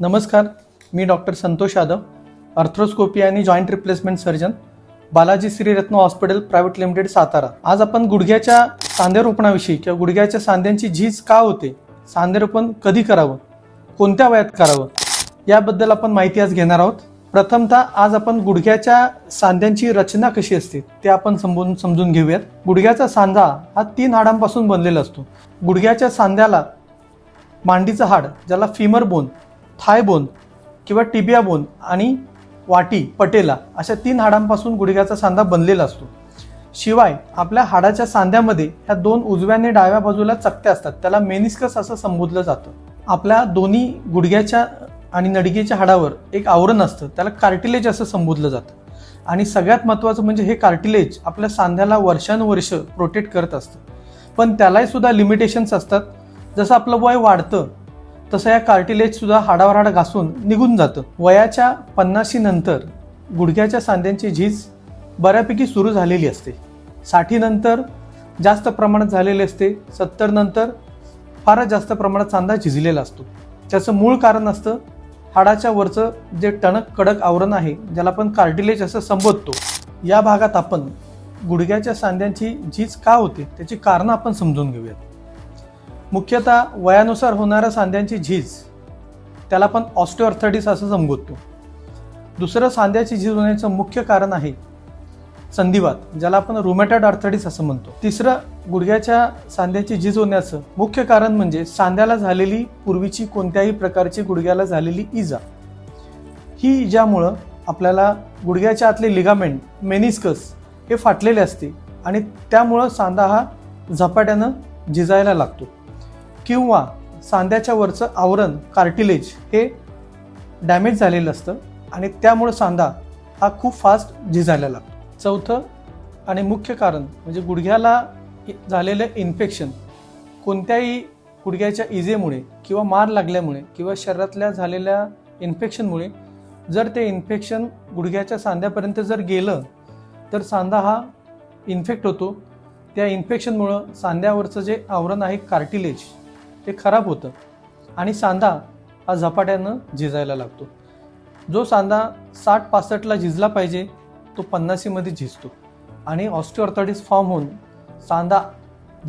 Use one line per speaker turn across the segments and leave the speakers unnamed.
नमस्कार मी doctor Santosh Yadav arthroscopy आणि joint replacement surgeon Balaji Shriratna hospital private limited Satara. आज आपण गुडघ्याच्या सांधेरोपणाविषयी किंवा गुडघ्याच्या सांध्यांची झीज का होते सांधेरोपण कधी करावं कोणत्या वयात करावं याबद्दल आपण माहिती आज घेणार आहोत. प्रथमतः आज आपण गुडघ्याच्या सांध्यांची रचना कशी असते ते आपण समजून समजून घेऊयात. गुडघ्याचा सांधा हा तीन हाडांपासून बनलेला असतो. गुडघ्याच्या सांध्याला मांडीचं हाड ज्याला फिमर बोन थाय बोन किंवा टिबिया बोन आणि वाटी पटेला अशा तीन हाडांपासून गुडघ्याचा सांधा बनलेला असतो. शिवाय आपल्या हाडाच्या सांध्यामध्ये ह्या दोन उजव्या आणि डाव्या बाजूला चकत्या असतात. त्याला मेनिस्कस असं संबोधलं जातं. आपल्या दोन्ही गुडघ्याच्या आणि नडगेच्या हाडावर एक आवरण असतं. त्याला कार्टिलेज असं संबोधलं जातं. आणि सगळ्यात महत्त्वाचं म्हणजे हे कार्टिलेज आपल्या सांध्याला वर्षानुवर्ष प्रोटेक्ट करत असतं. पण त्यालाही सुद्धा लिमिटेशन्स असतात. जसं आपलं वय वाढतं तसं या कार्टिलेज सुद्धा हाडावर हाड घासून निघून जातं. वयाच्या पन्नाशी नंतर गुडघ्याच्या सांध्यांची झीज बऱ्यापैकी सुरू झालेली असते. साठीनंतर जास्त प्रमाणात झालेली असते. सत्तर नंतर फारच जास्त प्रमाणात सांधा झिजलेला असतो. त्याचं मूळ कारण असतं हाडाच्या वरचं जे टणक कडक आवरण आहे ज्याला आपण कार्टिलेज असं संबोधतो. या भागात आपण गुडघ्याच्या सांध्यांची झीज का होते? त्याची कारणं आपण समजून घेऊयात. मुख्यतः वयानुसार होणाऱ्या सांध्यांची झीज त्याला आपण ऑस्टिओअर्थायटिस असं संबोधतो दुसरं सांध्याची झीज होण्याचं मुख्य कारण आहे संधिवात ज्याला आपण रुमॅटॉइड अर्थायटिस असं म्हणतो. तिसरं गुडघ्याच्या सांध्याची झीज होण्याचं मुख्य कारण म्हणजे सांध्याला झालेली पूर्वीची कोणत्याही प्रकारची गुडघ्याला झालेली इजा. ही इजामुळं आपल्याला गुडघ्याच्या आतले लिगामेंट मेनिस्कस हे फाटलेले असते आणि त्यामुळं सांधा हा झपाट्यानं झिजायला लागतो. किंवा सांध्याच्या वरचं आवरण कार्टिलेज हे डॅमेज झालेलं असतं आणि त्यामुळं सांधा हा खूप फास्ट झिजायला लागतो चौथं आणि मुख्य कारण म्हणजे गुडघ्याला झालेलं इन्फेक्शन कोणत्याही गुडघ्याच्या इजेमुळे किंवा मार लागल्यामुळे किंवा शरीरातल्या झालेल्या इन्फेक्शनमुळे जर ते इन्फेक्शन गुडघ्याच्या सांध्यापर्यंत जर गेलं तर सांधा हा इन्फेक्ट होतो. त्या इन्फेक्शनमुळं सांध्यावरचं जे आवरण आहे कार्टिलेज ते खराब होतं. आणि सांधा हा झपाट्यानं झिजायला लागतो. जो सांधा साठ पासष्टला झिजला पाहिजे तो पन्नासीमध्ये झिजतो. आणि ऑस्टिओअर्थायटिस फॉर्म होऊन सांधा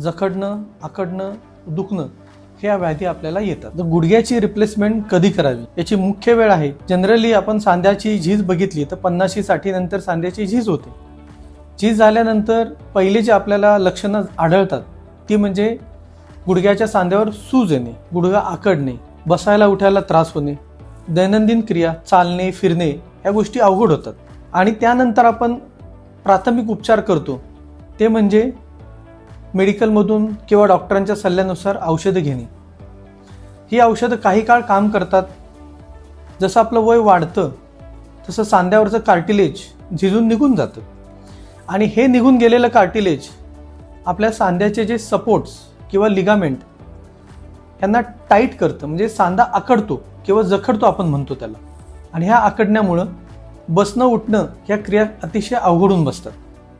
जखडणं आकडणं दुखणं ह्या व्याधी आपल्याला येतात. तर गुडघ्याची रिप्लेसमेंट कधी करावी? याची मुख्य वेळ आहे. जनरली आपण सांध्याची झीज बघितली तर पन्नाशी साठी नंतर सांध्याची झीज होते. झीज झाल्यानंतर पहिले जे आपल्याला लक्षणं आढळतात ती म्हणजे गुडघ्याच्या सांध्यावर सूज येणे गुडघा आकडणे बसायला उठायला त्रास होणे दैनंदिन क्रिया चालणे फिरणे या गोष्टी अवघड होतात. आणि त्यानंतर आपण प्राथमिक उपचार करतो. ते म्हणजे मेडिकलमधून किंवा डॉक्टरांच्या सल्ल्यानुसार औषधं घेणे. ही औषधं काही काळ काम करतात. जसं आपलं वय वाढतं तसं सांध्यावरचं कार्टिलेज झिजून निघून जातं. आणि हे निघून गेलेलं कार्टिलेज आपल्या सांध्याचे जे सपोर्ट्स किंवा लिगामेंट यांना टाईट करतं म्हणजे सांधा आकडतो किंवा जखडतो आपण म्हणतो त्याला. आणि ह्या आकडण्यामुळं बसणं उठणं ह्या क्रिया अतिशय अवघडून बसतात.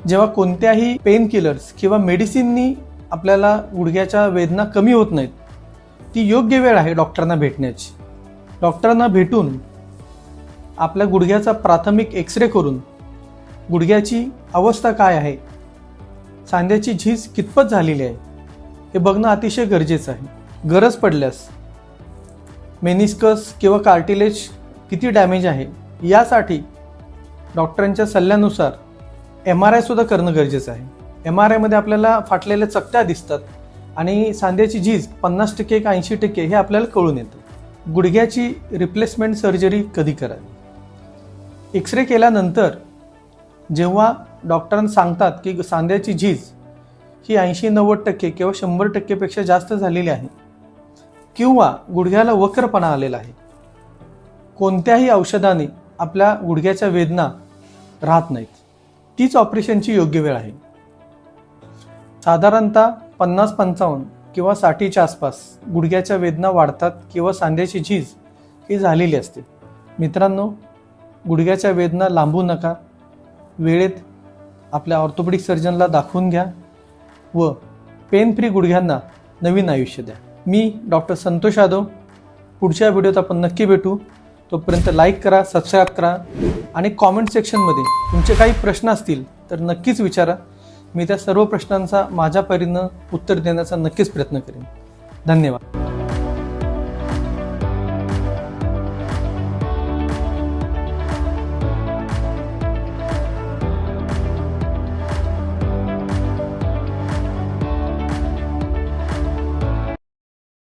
जेव्हा कोणत्याही पेन किलर्स किंवा मेडिसिननी आपल्याला गुडघ्याच्या वेदना कमी होत नाहीत ती योग्य वेळ आहे डॉक्टरांना भेटण्याची. डॉक्टरांना भेटून आपल्या गुडघ्याचा प्राथमिक एक्सरे करून गुडघ्याची अवस्था काय आहे सांध्याची झीज कितपत झालेली आहे हे बघणं अतिशय गरजेचं आहे. गरज पडल्यास मेनिस्कस किंवा कार्टिलेज किती डॅमेज आहे यासाठी डॉक्टरांच्या सल्ल्यानुसार एम आर आयसुद्धा करणं गरजेचं आहे. एम आर आयमध्ये आपल्याला फाटलेल्या चकत्या दिसतात आणि सांध्याची झीज पन्नास टक्के का ऐंशी टक्के हे आपल्याला कळून येतं. गुडघ्याची रिप्लेसमेंट सर्जरी कधी करावी? एक्सरे केल्यानंतर जेव्हा डॉक्टरांना सांगतात की सांध्याची झीज ही ऐंशी नव्वद टक्के किंवा शंभर टक्केपेक्षा जास्त झालेली आहे. किंवा गुडघ्याला वक्रपणा आलेला आहे. कोणत्याही औषधाने आपल्या गुडघ्याच्या वेदना राहत नाहीत. तीच ऑपरेशनची योग्य वेळ आहे. साधारणतः पन्नास पंचावन्न किंवा साठीच्या आसपास गुडघ्याच्या वेदना वाढतात किंवा सांध्याची झीज ही झालेली असते. मित्रांनो गुडघ्याच्या वेदना लांबू नका. वेळेत आपल्या ऑर्थोपेडिक सर्जनला दाखवून घ्या. व पेन फ्री गुडघ्यांना नवीन आयुष्य द्या. मी डॉक्टर संतोष यादव. पुढच्या व्हिडिओत आपण नक्की भेटू. तोपर्यंत लाईक करा सबस्क्राईब करा आणि कॉमेंट सेक्शनमध्ये तुमचे काही प्रश्न असतील तर नक्कीच विचारा. मी त्या सर्व प्रश्नांचा माझ्या परीनं उत्तर देण्याचा नक्कीच प्रयत्न करेन. धन्यवाद.